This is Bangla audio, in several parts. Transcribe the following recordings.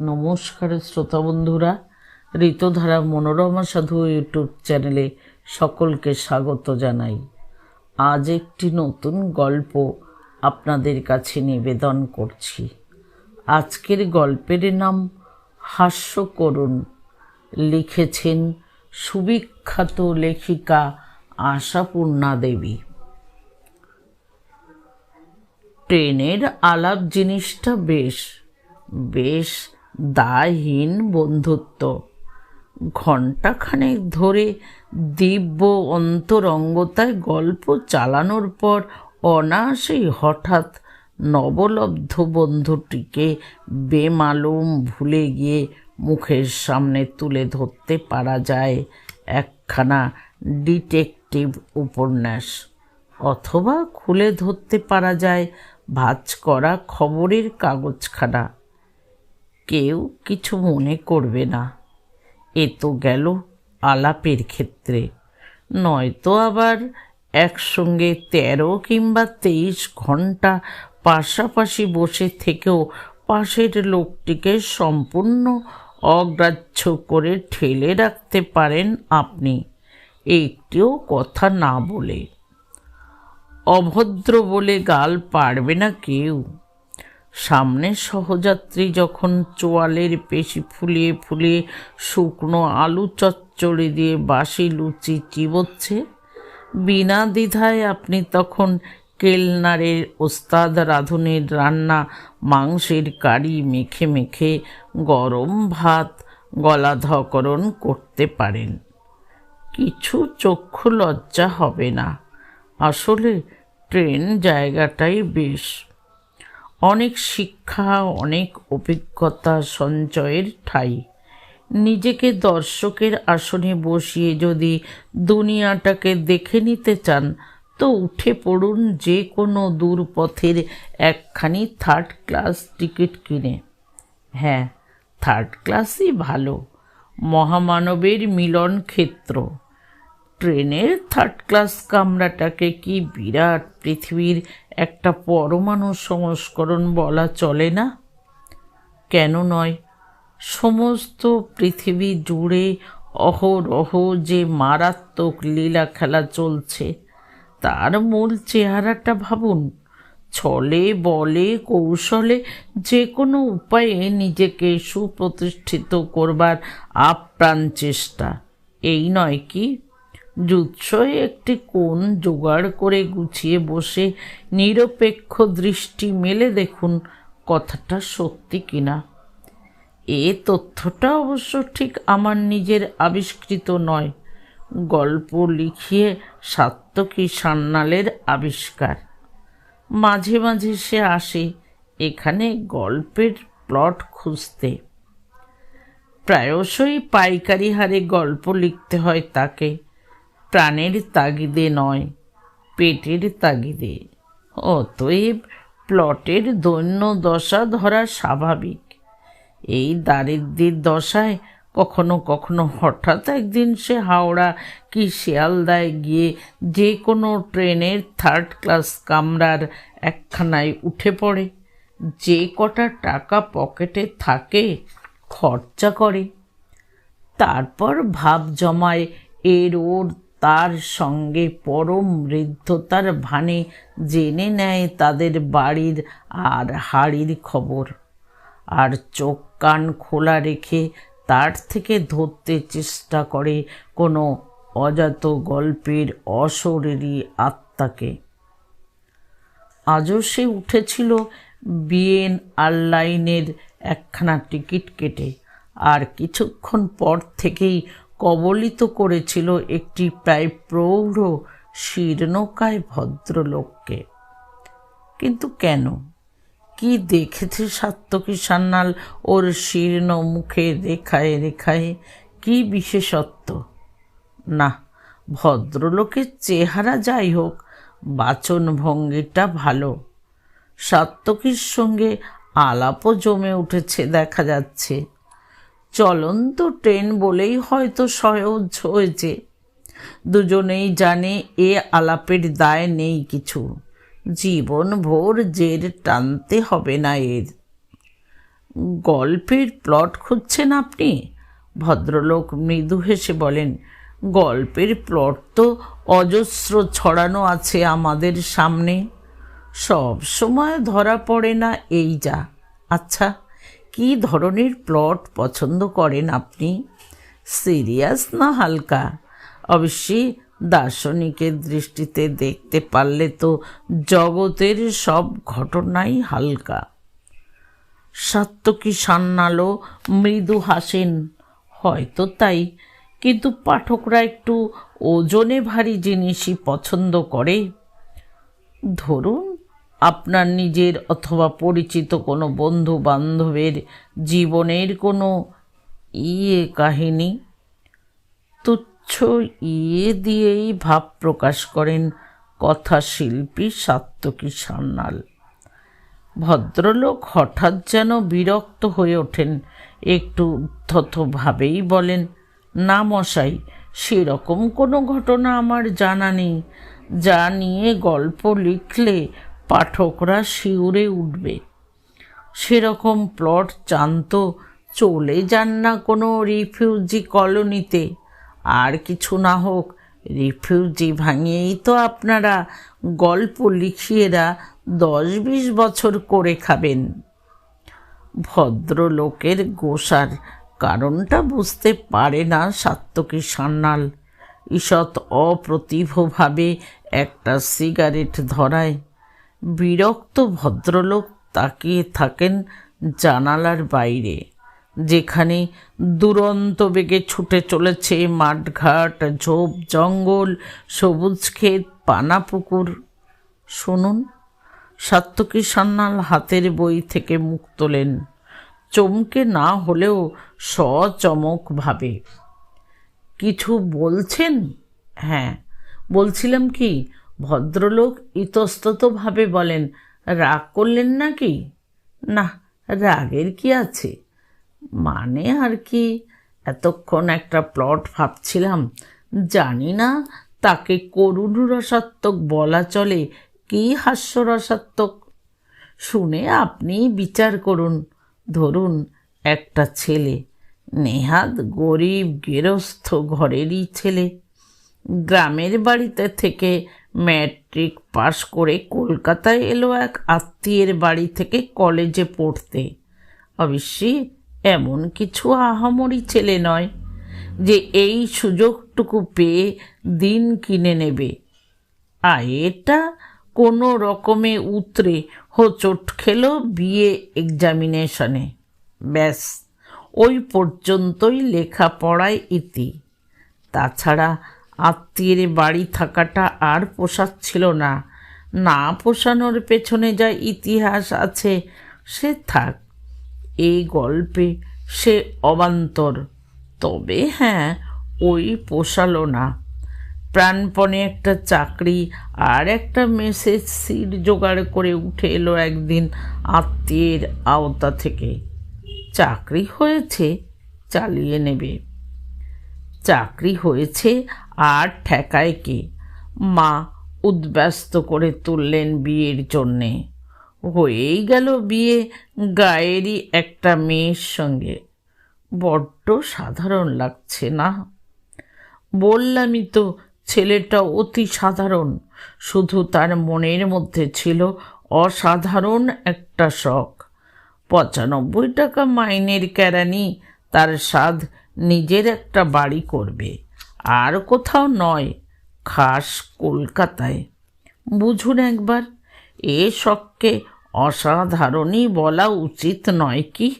নমস্কার শ্রোতা বন্ধুরা, ঋতুধারা মনোরমা সাধু ইউটিউব চ্যানেলে সকলকে স্বাগত জানাই। আজ একটি নতুন গল্প আপনাদের কাছে নিবেদন করছি। আজকের গল্পের নাম হাস্য করুন লিখেছেন সুবিখ্যাত লেখিকা আশাপূর্ণা দেবী। ট্রেনের আলাপ জিনিসটা বেশ বেশ দায়হীন বন্ধুত্ব। ঘণ্টাখানেক ধরে দিব্য অন্তরঙ্গতায় গল্প চালানোর পর অনায়াসেই হঠাৎ নবলব্ধ বন্ধুটিকে বেমালুম ভুলে গিয়ে মুখের সামনে তুলে ধরতে পারা যায় একখানা ডিটেকটিভ উপন্যাস। অথবা খুলে ধরতে পারা যায় ভাজ করা খবরের কাগজখানা। কেউ কিছু মনে করবে না। এ তো গেল আলাপের ক্ষেত্রে। নয়তো আবার একসঙ্গে তেরো কিংবা তেইশ ঘণ্টা পাশাপাশি বসে থেকেও পাশের লোকটিকে সম্পূর্ণ অগ্রাহ্য করে ঠেলে রাখতে পারেন আপনি। একটিও কথা না বলে। অভদ্র বলে গাল পারবে না কেউ। সামনে সহযাত্রী যখন চোয়ালের পেশি ফুলিয়ে ফুলিয়ে শুকনো আলু চচ্চড়ি দিয়ে বাসি লুচি চিবোচ্ছে, বিনা দ্বিধায় আপনি তখন কেলনারের ওস্তাদ রাঁধুনির রান্না, মাংসের কারি মেখে মেখে গরম ভাত গলাধকরণ করতে পারেন। কিছু চক্ষু লজ্জা হবে না। আসলে ট্রেন জায়গাটাই বেশ। অনেক শিক্ষা, অনেক অভিজ্ঞতা সঞ্চয়ের ঠাঁই। নিজেকে দর্শকের আসনে বসিয়ে যদি দুনিয়াটাকে দেখে নিতে চান, তো উঠে পড়ুন যে কোনো দূর পথের একখানি থার্ড ক্লাস টিকিট কিনে। হ্যাঁ থার্ড ক্লাসই ভালো। মহামানবের মিলন ক্ষেত্র ট্রেনের থার্ড ক্লাস কামরাটাকে কি বিরাট পৃথিবীর একটা পরমাণু সংস্করণ বলা চলে না? কেন নয়? সমস্ত পৃথিবী জুড়ে অহরহ যে মারাত্মক লীলা খেলা চলছে, তার মূল চেহারাটা ভাবুন। ছলে, বলে, কৌশলে যে কোনো উপায়ে নিজেকে সুপ্রতিষ্ঠিত করবার আপ্রাণ চেষ্টা। এই নয় কি? জুৎসই একটি কোণ জোগাড় করে গুছিয়ে বসে নিরপেক্ষ দৃষ্টি মেলে দেখুন কথাটা সত্যি কিনা। এ তথ্যটা অবশ্য ঠিক আমার নিজের আবিষ্কৃত নয়। গল্প লিখিয়ে সাত্তকী সান্নালের আবিষ্কার। মাঝে মাঝে সে আসে এখানে গল্পের প্লট খুঁজতে। প্রায়শই পাইকারি হারে গল্প লিখতে হয় তাকে। প্রাণের তাগিদে নয়, পেটের তাগিদে। অতএব প্লটের দৈন্য দশা ধরা স্বাভাবিক। এই দারিদ্রের দশায় কখনো কখনো হঠাৎ একদিন সে হাওড়া কি শিয়ালদায় গিয়ে যে কোনো ট্রেনের থার্ড ক্লাস কামরার একখানায় উঠে পড়ে। যে কটা টাকা পকেটে থাকে, খরচা করে। তারপর ভাব জমায় এর ওর তার সঙ্গে পরম বৃদ্ধতার ভানে জেনে নেয় তাদের বাড়ির আর হাড়ির খবর। আর চোখ কান খোলা রেখে তার থেকে ধরতে চেষ্টা করে কোনো অজাত গল্পের অশরীরী আত্মাকে। আজও সে উঠেছিল বিএন আনলাইনের একখানা টিকিট কেটে। আর কিছুক্ষণ পর থেকেই কবলিত করেছিল একটি প্রায় প্রৌঢ় শীর্ণকায় ভদ্রলোককে। কিন্তু কেন? কি দেখেছে সাত্তকী সান্যাল ওর শীর্ণ মুখে রেখায় রেখায়? কি বিশেষত্ব? না, ভদ্রলোকের চেহারা যাই হোক, বাচন ভঙ্গিটা ভালো। সাত্তকীর সঙ্গে আলাপও জমে উঠেছে, দেখা যাচ্ছে। চলন্ত ট্রেন বলেই হয়তো সহজ হয়েছে। দুজনেই জানে এ আলাপের দায় নেই কিছু। জীবন ভোর জের টানতে হবে না এর। গল্পের প্লট খুঁজছেন আপনি? ভদ্রলোক মৃদু হেসে বলেন, গল্পের প্লট তো অজস্র ছড়ানো আছে আমাদের সামনে। সব সময় ধরা পড়ে না এই যা। আচ্ছা। কি ধরনের প্লট পছন্দ করেন আপনি? সিরিয়াস না হালকা? অবশ্যই দার্শনিকের দৃষ্টিতে দেখতে পারলে তো জগতের সব ঘটনাই হালকা। সাত্তকী সান্নালো মৃদু হাসেন। হয়তো তাই। কিন্তু পাঠকরা একটু ওজনে ভারী জিনিসই পছন্দ করে। ধরুন আপনার নিজের অথবা পরিচিত কোনো বন্ধু বান্ধবের জীবনের কোনো ইয়ে কাহিনী, তুচ্ছ ইয়ে দিয়েই ভাব প্রকাশ করেন কথাশিল্পী সাত্তকী সান্যাল। ভদ্রলোক হঠাৎ যেন বিরক্ত হয়ে ওঠেন, একটু উদ্ধতভাবেই বলেন, না মশাই, সেরকম কোনো ঘটনা আমার জানা নেই। যা নিয়ে গল্প লিখলে পাঠকরা শিউরে উঠবে। সেরকম প্লট চান তো চলে যান না কোনো রিফিউজি কলোনিতে। আর কিছু না হোক রিফিউজি ভাঙিয়েই তো আপনারা গল্প লিখিয়েরা দশ বিশ বছর করে খাবেন। ভদ্রলোকের গোসার কারণটা বুঝতে পারে না সাত্তকী সান্যাল। ঈষৎ অপ্রতিভভাবে একটা সিগারেট ধরায়। বিরক্ত ভদ্রলোক তাকিয়ে থাকেন জানালার বাইরে, যেখানে দুরন্ত বেগে ছুটে চলেছে মাঠঘাট, ঝোপ, জঙ্গল, সবুজ ক্ষেত, পানা পুকুর। শুনুন সাত্তকী সান্যাল হাতের বই থেকে মুখ তোলেন। চমকে না হলেও সচমকভাবে। কিছু বলছেন? হ্যাঁ বলছিলাম কি ভদ্রলোক ইতস্ততভাবে বলেন, রাগ করলেন নাকি? না, রাগের কি আছে? মানে আর কি, এতক্ষণ একটা প্লট ভাবছিলাম। জানি না তাকে করুণ রসাত্মক বলা চলে, কি হাস্যরসাত্মক? শুনে আপনি বিচার করুন। ধরুন, একটা ছেলে, নেহাত গরিব গেরস্থ ঘরেরই ছেলে, গ্রামের বাড়িতে থেকে ম্যাট্রিক পাশ করে কলকাতায় এলো এক আত্মীয়ের বাড়ি থেকে কলেজে পড়তে। অবশ্যই এমন কিছু আহামরি ছেলে নয় যে এই সুযোগটুকু পেয়ে দিন কিনে নেবে। আর এটা কোনো রকমে উতরে হোঁচট খেলো বিয়ে এক্সামিনেশনে। ব্যাস, ওই পর্যন্তই লেখাপড়ায় ইতি। তাছাড়া আত্মীয়ের বাড়ি থাকাটা আর পোষাচ্ছিল না। না পোষানোর পেছনে যা ইতিহাস আছে, সে থাক। এই গল্পে সে অবান্তর। তবে হ্যাঁ ওই পোষালো না। প্রাণপণে একটা চাকরি আর একটা মেসেজ সিট জোগাড় করে উঠে এলো একদিন আত্মীয়ের আওতা থেকে। চাকরি হয়েছে, চালিয়ে নেবে। চাকরি হয়েছে আর ঠেকায় কে? মা উদ্ব্যস্ত করে তুললেন বিয়ের জন্যে। হয়েই গেল বিয়ে গায়েরই একটা মেয়ের সঙ্গে। বড্ড সাধারণ লাগছে না? বললামই তো, ছেলেটা অতি সাধারণ। শুধু তার মনের মধ্যে ছিল অসাধারণ একটা শখ। পঁচানব্বই টাকা মাইনের কেরানি, তার স্বাদ নিজের একটা বাড়ি করবে। আর কোথাও নয়, খাস কলকাতায়। বুঝুন একবার, এ শখকে অসাধারণই বলা উচিত নয় কি?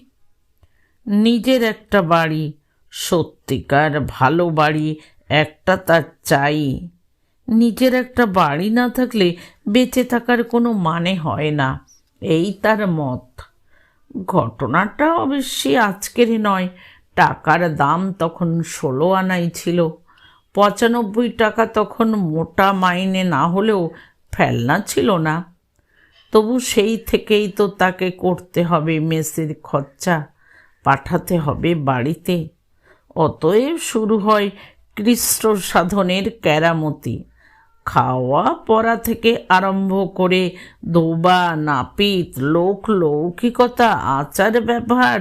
নিজের একটা বাড়ি, সত্যিকার ভালো বাড়ি একটা তার চাই। নিজের একটা বাড়ি না থাকলে বেঁচে থাকার কোনো মানে হয় না, এই তার মত। ঘটনাটা অবশ্যই আজকের নয় টাকার দাম তখন ষোলো আনাই ছিল। পঁচানব্বই টাকা তখন মোটা মাইনে না হলেও ফেলনা ছিল না। তবু সেই থেকেই তো তাকে করতে হবে মেসের খরচা, পাঠাতে হবে বাড়িতে। অতএব শুরু হয় কৃষ্ণ সাধনের ক্যারামতি খাওয়া পড়া থেকে আরম্ভ করে দোবা, নাপিত, লোক, লৌকিকতা আচার ব্যবহার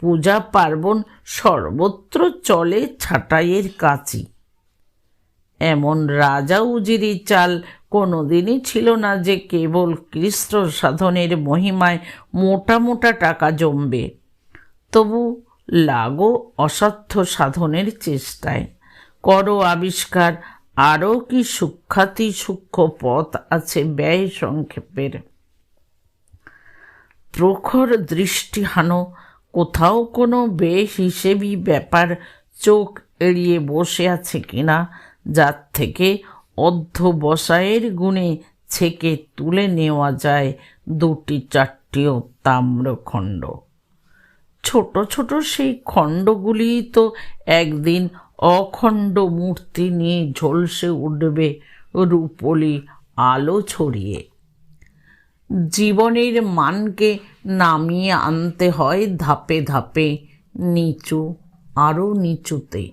পূজা পার্বণ সর্বত্র চলে ছাঁটাইয়ের কাছি। এমন রাজা উজিরি চাল কোনোদিনই ছিল না যে কেবল কৃষ্ণ সাধনের মহিমায় মোটা মোটা টাকা জমবে। তবু লাগো অসাধ্য সাধনের চেষ্টায়। করো আবিষ্কার আরও কি সূক্ষাতি সূক্ষ্ম পথ আছে ব্যয় সংক্ষেপের। প্রখর দৃষ্টি হানো কোথাও কোনো বেশ হিসেবি ব্যাপার চোখ এড়িয়ে বসে আছে কিনা, যার থেকে অধ্যবসায়ের গুণে ছেকে তুলে নেওয়া যায় দুটি চারটিও তাম্রখণ্ড। ছোট ছোট সেই খণ্ডগুলি তো একদিন অখণ্ড মূর্তি নিয়ে ঝলসে উঠবে রূপলি আলো ছড়িয়ে। জীবনের মানকে নামিয়ে আনতে হয় ধাপে ধাপে, নিচু আরও নিচুতে।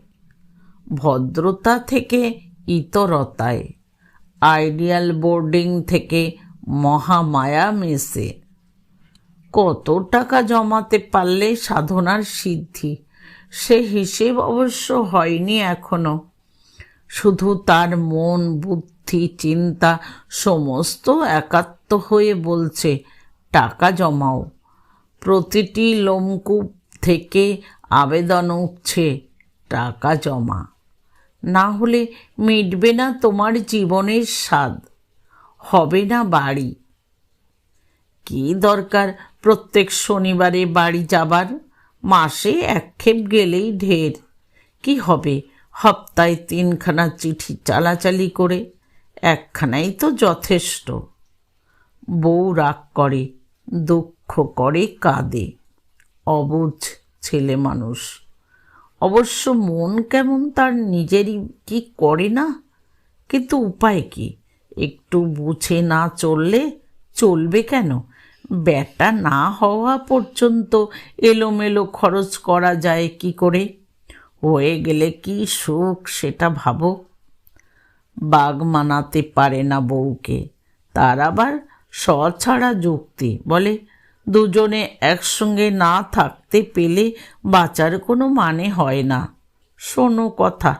ভদ্রতা থেকে ইতরতায়, আইডিয়াল বোর্ডিং থেকে মহামায়া মেসে। কত টাকা জমাতে পারলে সাধনার সিদ্ধি? সে হিসেব অবশ্য হয়নি এখনও। শুধু তার মন, বুদ্ধি চিন্তা, সমস্ত একাত্ম হয়ে বলছে, টাকা জমাও। প্রতিটি লোমকূপ থেকে আবেদন উঠছে, টাকা জমা। না হলে মিটবে না তোমার জীবনের স্বাদ, হবে না বাড়ি। কি দরকার প্রত্যেক শনিবারে বাড়ি যাবার? মাসে একক্ষেপ গেলেই ঢের। কি হবে? হপ্তায় তিনখানা চিঠি চালাচালি করে একখানাই তো যথেষ্ট। বউ রাগ করে, দুঃখ করে, কাঁদে। অবুঝ ছেলে মানুষ। অবশ্য মন কেমন তার নিজেরই, কি করে না? কিন্তু উপায় কি? একটু বুঝে না চললে চলবে কেন? ব্যাটা না হওয়া পর্যন্ত এলোমেলো খরচ করা যায় কি করে? হয়ে গেলে কি সুখ সেটা ভাবো। বাঘ মানাতে পারে না বউকে। তার আবার স্বছাড়া যুক্তি। বলে, দুজনে একসঙ্গে না থাকতে পেলে বাঁচার কোনো মানে হয় না। শোনো কথা,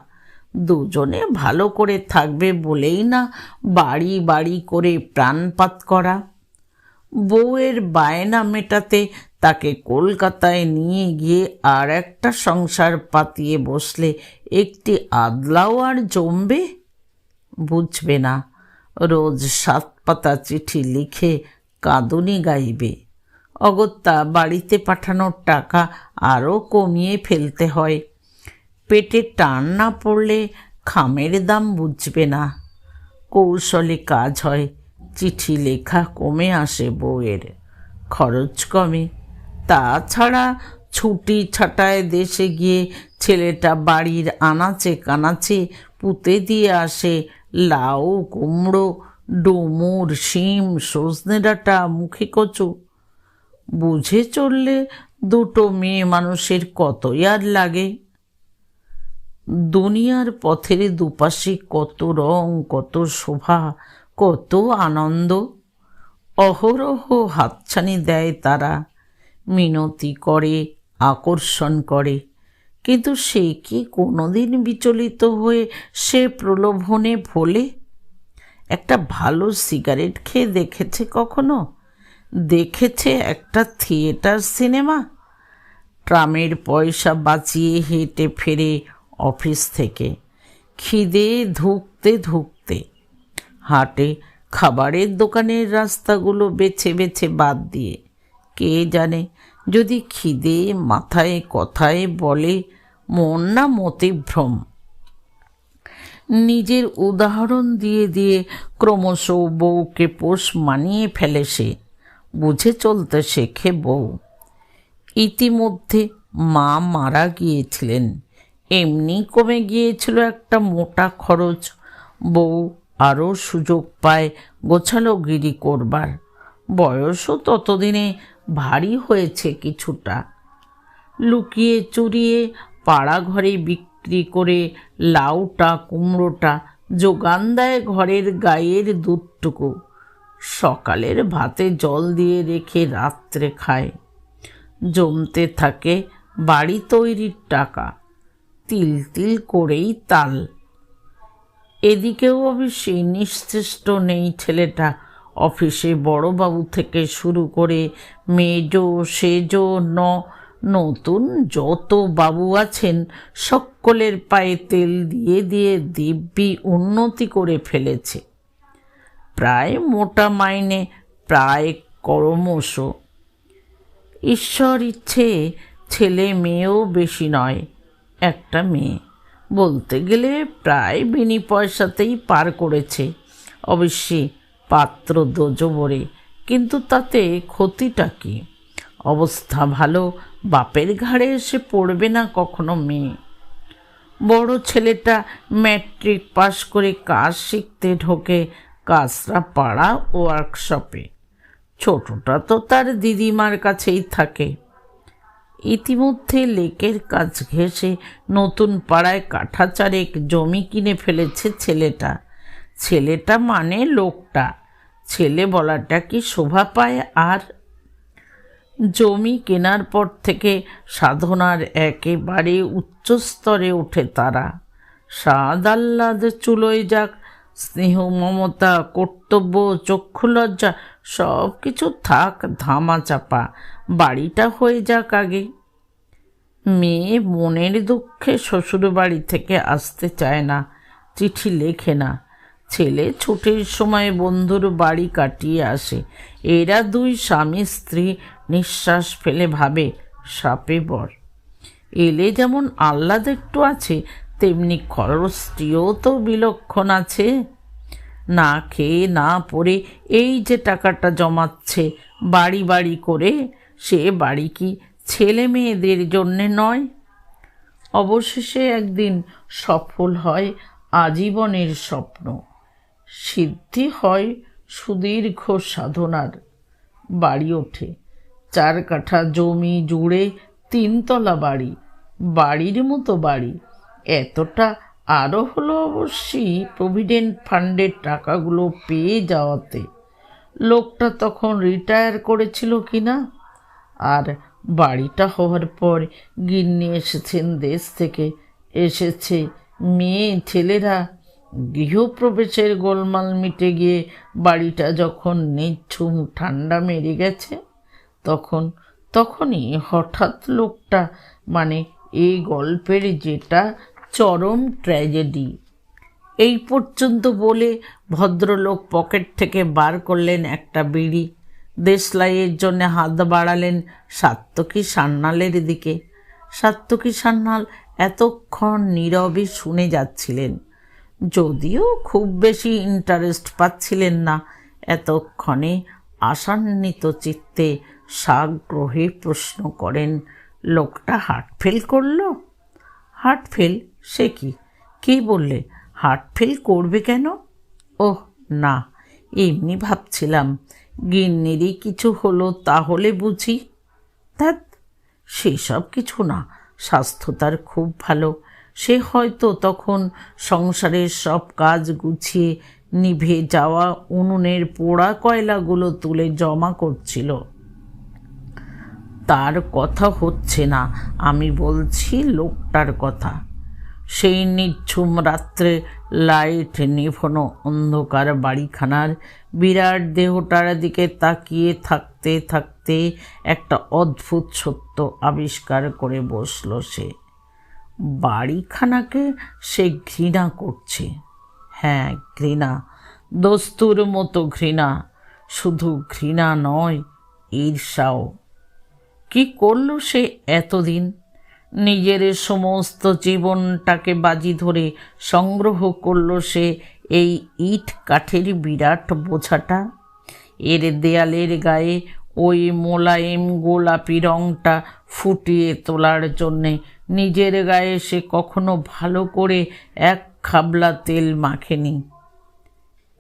দুজনে ভালো করে থাকবে বলেই না বাড়ি বাড়ি করে প্রাণপাত করা। বউয়ের বায়না মেটাতে তাকে কলকাতায় নিয়ে গিয়ে আর একটা সংসার পাতিয়ে বসলে একটি আদলাও আর জমবে? বুঝবে না। রোজ সাত পাতা চিঠি লিখে কাঁদুনি গাইবে। অগত্যা বাড়িতে পাঠানোর টাকা আরও কমিয়ে ফেলতে হয়। পেটে টান না পড়লে খামের দাম বুঝবে না। কৌশলে কাজ হয়, চিঠি লেখা কমে আসে বউয়ের খরচ কমে। তাছাড়া ছুটি ছাটায় দেশে গিয়ে ছেলেটা বাড়ির আনাচে কানাচে পুঁতে দিয়ে আসে লাউ, কুমড়ো, ডুমুর, শিম, সজনে ডাঁটা, মুখে কচু। বুঝে চললে দুটো মেয়ে মানুষের কতই আর লাগে। দুনিয়ার পথের দুপাশে কত রং, কত শোভা, কত আনন্দ। অহরহ হাতছানি দেয় তারা, মিনতি করে, আকর্ষণ করে। কিন্তু সে কি কোনোদিন বিচলিত হয়ে সে প্রলোভনে ভোলে? একটা ভালো সিগারেট খেয়ে দেখেছে কখনো? দেখেছে একটা থিয়েটার সিনেমা? ট্রামের পয়সা বাঁচিয়ে হেঁটে ফেরে অফিস থেকে। খিদে ধুকতে ধুকতে। হাটে খাবারের দোকানের রাস্তাগুলো বেছে বেছে বাদ দিয়ে। কে জানে যদি খিদে মাথায় কথায় বলে মন না মতিভ্রম। নিজের উদাহরণ দিয়ে দিয়ে ক্রমশ বউকে পোষ মানিয়ে ফেলে সে, বুঝে চলতে শেখে বউ। ইতিমধ্যে মা মারা গিয়েছিলেন। এমনি কমে গিয়েছিল একটা মোটা খরচ। বউ আরও সুযোগ পায় গোছালো গিরি করবার। বয়সও ততদিনে ভারী হয়েছে কিছুটা। লুকিয়ে চুরিয়ে পাড়া ঘরে বিক্রি করে লাউটা, কুমড়োটা যোগান দেয় ঘরের গায়ের দুধটুকু। সকালের ভাতে জল দিয়ে রেখে রাত্রে খায়। জমতে থাকে বাড়ি তৈরির টাকা। তিল তিল করেই তাল। এদিকেও অবশ্যই নিশ্চেষ্ট নেই ছেলেটা। অফিসে বড়বাবু থেকে শুরু করে মেজো, সেজো, ন নতুন যত বাবু আছেন, সকলের পায়ে তেল দিয়ে দিয়ে দিব্যি উন্নতি করে ফেলেছে। প্রায় মোটা মাইনে, প্রায় করমশ। ঈশ্বর ইচ্ছে, ছেলে মেয়েও বেশি নয়, একটা মেয়ে। বলতে গেলে প্রায় বিনি পয়সাতেই পার করেছে। অবশ্যই পাত্র দোজবরে কিন্তু তাতে ক্ষতিটা কি? অবস্থা ভালো, বাপের ঘাড়ে এসে পড়বে না কখনো মেয়ে। বড় ছেলেটা ম্যাট্রিক পাশ করে কাজ শিখতে ঢোকে কাজরা পাড়া ওয়ার্কশপে। ছোটটা তো তার দিদিমার কাছেই থাকে। ইতিমধ্যে লেকের কাজ ঘেঁষে নতুন পাড়ায় কাঠা চারেক জমি কিনে ফেলেছে ছেলেটা। ছেলেটা মানে লোকটা। ছেলে বলাটা কি শোভা পায় আর জমি কেনার পর থেকে সাধনার একেবারে উচ্চস্তরে ওঠে তারা। সাদ আহ্লাদ চুলোয় যাক, স্নেহ, মমতা, কর্তব্য, চক্ষু লজ্জা সব কিছু থাক ধামা চাপা বাড়িটা হয়ে যাক আগে। মেয়ে মনের দুঃখে শ্বশুর বাড়ি থেকে আসতে চায় না, চিঠি লেখে না। ছেলে ছুটির সময় বন্ধুর বাড়ি কাটিয়ে আসে। এরা দুই স্বামী স্ত্রী নিঃশ্বাস ফেলে ভাবে, সাপে বর। এলে যেমন আহ্লাদ একটু আছে, তেমনি খরচটিও তো বিলক্ষণ আছে। না খেয়ে না পড়ে এই যে টাকাটা জমাচ্ছে, বাড়ি বাড়ি করে, সে বাড়ি কি ছেলে মেয়েদের জন্যে নয়? অবশেষে একদিন সফল হয় আজীবনের স্বপ্ন। সিদ্ধি হয় সুদীর্ঘ সাধনার, বাড়ি ওঠে। চার কাঠা জমি জুড়ে তিনতলা বাড়ি, বাড়ির মতো বাড়ি। এতটা আরও হলো অবশ্যই প্রভিডেন্ট ফান্ডের টাকাগুলো পেয়ে যাওয়াতে। লোকটা তখন রিটায়ার করেছিল কি না আর বাড়িটা হওয়ার পর গিন্নি এসেছেন দেশ থেকে। এসেছে মেয়ে, ছেলেরা। গৃহপ্রবেশের গোলমাল মিটে গিয়ে বাড়িটা যখন নিচ্ছুম ঠান্ডা মেরে গেছে তখন, তখনই হঠাৎ লোকটা মানে এই গল্পের যেটা চরম ট্র্যাজেডি। এই পর্যন্ত বলে ভদ্রলোক পকেট থেকে বার করলেন একটা বিড়ি। দেশলাইয়ের জন্য হাত বাড়ালেন সাত্তকী সান্নালের দিকে। সাত্তকী সান্নাল এতক্ষণ নীরবে শুনে যাচ্ছিলেন। যদিও খুব বেশি ইন্টারেস্ট পাচ্ছিলেন না, এতক্ষণে আসান্বিত চিত্তে সাগ্রহে প্রশ্ন করেন, লোকটা হার্ট ফেল করল? Heart fail? সে কি? কে বললে? হার্ট ফেল করবে কেন? ওহ, না, এমনি ভাবছিলাম। গিন্নিরই কিছু হলো তাহলে বুঝি। ধ্যাত সেসব কিছু না, স্বাস্থ্য তার খুব ভালো। সে হয়তো তখন সংসারের সব কাজ গুছিয়ে নিভে যাওয়া উনুনের পোড়া কয়লাগুলো তুলে জমা করছিল। তার কথা হচ্ছে না। আমি বলছি লোকটার কথা। সেই নিঝুম রাত্রে লাইট নিভনো অন্ধকার বাড়িখানার। বিরাট দেহটার দিকে তাকিয়ে থাকতে থাকতে একটা অদ্ভুত সত্য আবিষ্কার করে বসল সে। বাড়িখানাকে সে ঘৃণা করছে। হ্যাঁ ঘৃণা। দস্তুর মতো ঘৃণা। শুধু ঘৃণা নয়, ঈর্ষাও। কি করল সে এতদিন? নিজের সমস্ত জীবনটাকে বাজি ধরে সংগ্রহ করল সে এই ইট কাঠের বিরাট বোঝাটা? এর দেয়ালের গায়ে ওই মোলায়েম গোলাপি রঙটা ফুটিয়ে তোলার জন্যে নিজের গায়ে সে কখনো ভালো করে এক খাবলা তেল মাখেনি।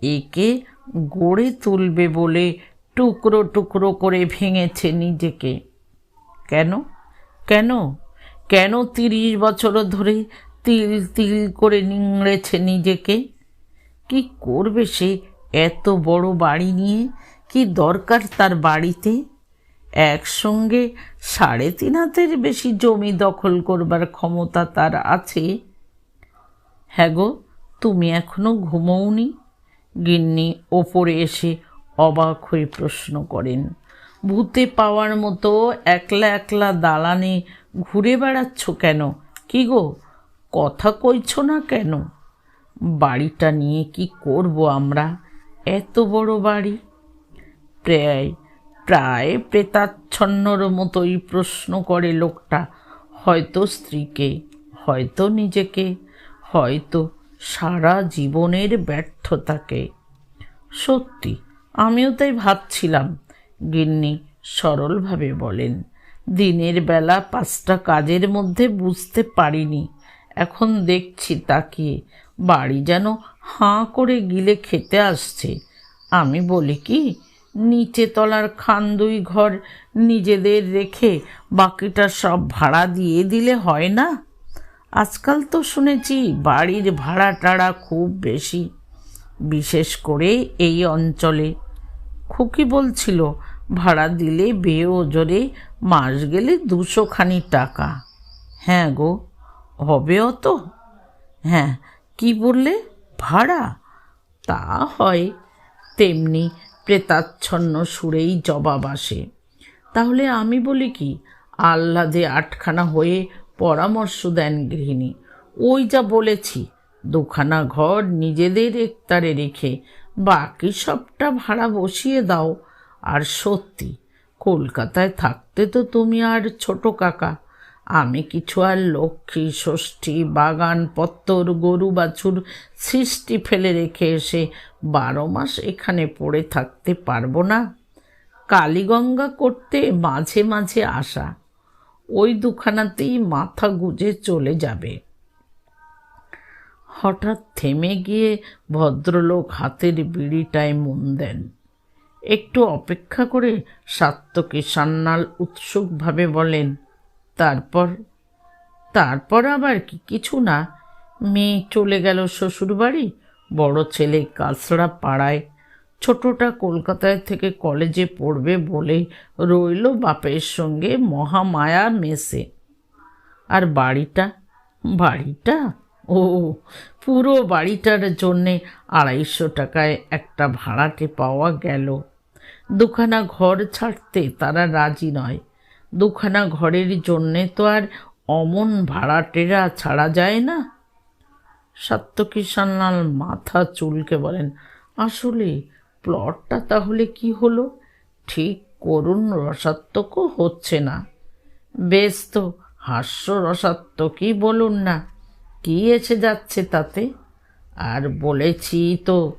একে গড়ে তুলবে বলে টুকরো টুকরো করে ভেঙেছে নিজেকে। কেন? কেন? কেন তিরিশ বছর ধরে তিল তিল করে নিংড়েছে নিজেকে? কি করবে সে এত বড় বাড়ি নিয়ে? কি দরকার তার বাড়িতে? একসঙ্গে সাড়ে তিন হাতের বেশি জমি দখল করবার ক্ষমতা তার আছে। হ্যাঁ গো, তুমি এখনও ঘুমোওনি? গিন্নি ওপরে এসে অবাক হয়ে প্রশ্ন করেন। ভূতে পাওয়ার মতো একলা একলা দালানে ঘুরে বেড়াচ্ছ কেন? কি গো, কথা কইছ না কেন? বাড়িটা নিয়ে কি করব আমরা? এত বড় বাড়ি? প্রায় প্রায় প্রেতাচ্ছন্নর মতোই প্রশ্ন করে লোকটা। হয়তো স্ত্রীকে, হয়তো নিজেকে, হয়তো সারা জীবনের ব্যর্থতাকে। সত্যি, আমিও তাই ভাবছিলাম। গিন্নি সরলভাবে বলেন, দিনের বেলা পাঁচটা কাজের মধ্যে বুঝতে পারিনি। এখন দেখছি তাকিয়ে, বাড়ি যেন হাঁ করে গিলে খেতে আসছে। আমি বলি কি, নিচে তলার খান দুই ঘর নিজেদের রেখে বাকিটা সব ভাড়া দিয়ে দিলে হয় না? আজকাল তো শুনেছি বাড়ির ভাড়া টাড়া খুব বেশি। বিশেষ করে এই অঞ্চলে। খুকি বলছিল, ভাড়া দিলে বেয়ে ওজরে মাস গেলে দুশো খানি টাকা। হ্যাঁ গো হবে অত হ্যাঁ কি বললে? ভাড়া? তা হয়, তেমনি প্রেতাচ্ছন্ন সুরেই জবাব আসে। তাহলে আমি বলি কি, আহ্লাদে আটখানা হয়ে পরামর্শ দেন গৃহিণী। ওই যা বলেছি, দুখানা ঘর নিজেদের একতারে রেখে বাকি সবটা ভাড়া বসিয়ে দাও। আর সত্যি, কলকাতায় থাকতে তো তুমি আর ছোট কাকা। আমি কিছু আর লক্ষ্মী, ষষ্ঠী, বাগান, পত্তর, গরু, বাছুর সৃষ্টি ফেলে রেখে এসে বারো মাস এখানে পড়ে থাকতে পারব না। কালীগঙ্গা করতে মাঝে মাঝে আসা। ওই দুখানাতেই মাথা গুজে চলে যাবে। হঠাৎ থেমে গিয়ে ভদ্রলোক হাতের বিড়িটায় মন দেন। একটু অপেক্ষা করে সাত্তকী সান্নাল উৎসুকভাবে বলেন, তারপর? তারপর আবার কি কিছু না? মেয়ে চলে গেল শ্বশুরবাড়ি, বড় ছেলে কালসড়া পাড়ায় ছোটটা কলকাতায় থেকে কলেজে পড়বে বলে রইল বাপের সঙ্গে মহামায়া মেসে। আর বাড়িটা? বাড়িটা? ও, পুরো বাড়িটার জন্যে আড়াইশো টাকায় একটা ভাড়াটে পাওয়া গেল। দুখানা ঘর ছাড়তে তারা রাজি নয়। দুখানা ঘরের জন্যে তো আর অমন ভাড়াটেরা ছাড়া যায় না। সাত্তকী সান্যাল মাথা চুলকে বলেন, আসলে প্লটটা তাহলে কি হলো? ঠিক করুণ রসাত্মকও হচ্ছে না। বেশ তো হাস্য রসাত্মকই বলুন না। কি এসে যাচ্ছে তাতে? আর বলেছি তো,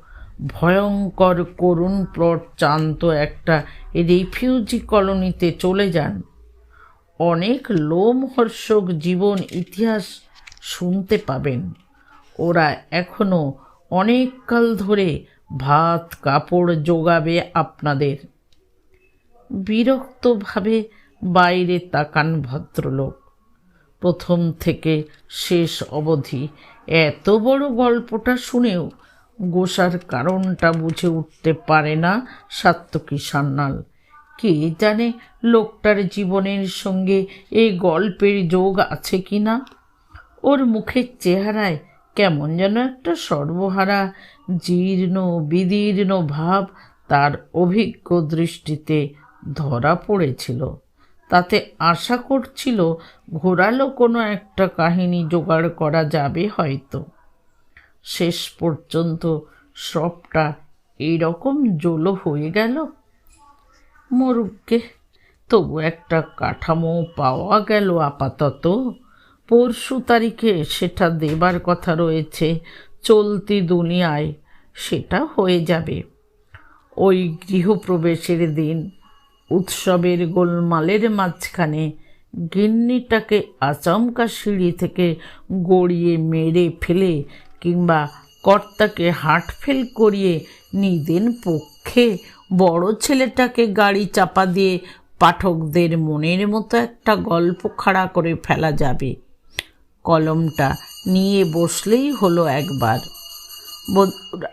ভয়ঙ্কর করুণ প্লট চান তো একটা রিফিউজি কলোনিতে চলে যান। অনেক লোমহর্ষক জীবন ইতিহাস শুনতে পাবেন। ওরা এখনও অনেক কাল ধরে ভাত কাপড় যোগাবে আপনাদের। বিরক্তভাবে বাইরে তাকান ভদ্রলোক। প্রথম থেকে শেষ অবধি এত বড় গল্পটা শুনেও গোসার কারণটা বুঝে উঠতে পারে না সাত্তকী সান্যাল। কে জানে লোকটার জীবনের সঙ্গে এই গল্পের যোগ আছে কি না ওর মুখের চেহারায় কেমন যেন একটা সর্বহারা, জীর্ণ, বিদীর্ণ ভাব তার অভিজ্ঞ দৃষ্টিতে ধরা পড়েছিল। তাতে আশা করছিল ঘোরালো কোনো একটা কাহিনী জোগাড় করা যাবে হয়তো। শেষ পর্যন্ত সবটা এইরকম জোলো হয়ে গেল। মরুককে তবু একটা কাঠামো পাওয়া গেল আপাতত। পরশু তারিখে সেটা দেবার কথা রয়েছে, চলতি দুনিয়ায় সেটা হয়ে যাবে। ওই গৃহপ্রবেশের দিন উৎসবের গোলমালের মাঝখানে গিন্নিটাকে আচমকা সিঁড়ি থেকে গড়িয়ে মেরে ফেলে কিংবা কর্তাকে হাঁটফেল করিয়ে নিদেন পক্ষে বড় ছেলেটাকে গাড়ি চাপা দিয়ে পাঠকদের মনের মতো একটা গল্প খাড়া করে ফেলা যাবে। কলমটা নিয়ে বসলেই হলো একবার। বন্ধুরা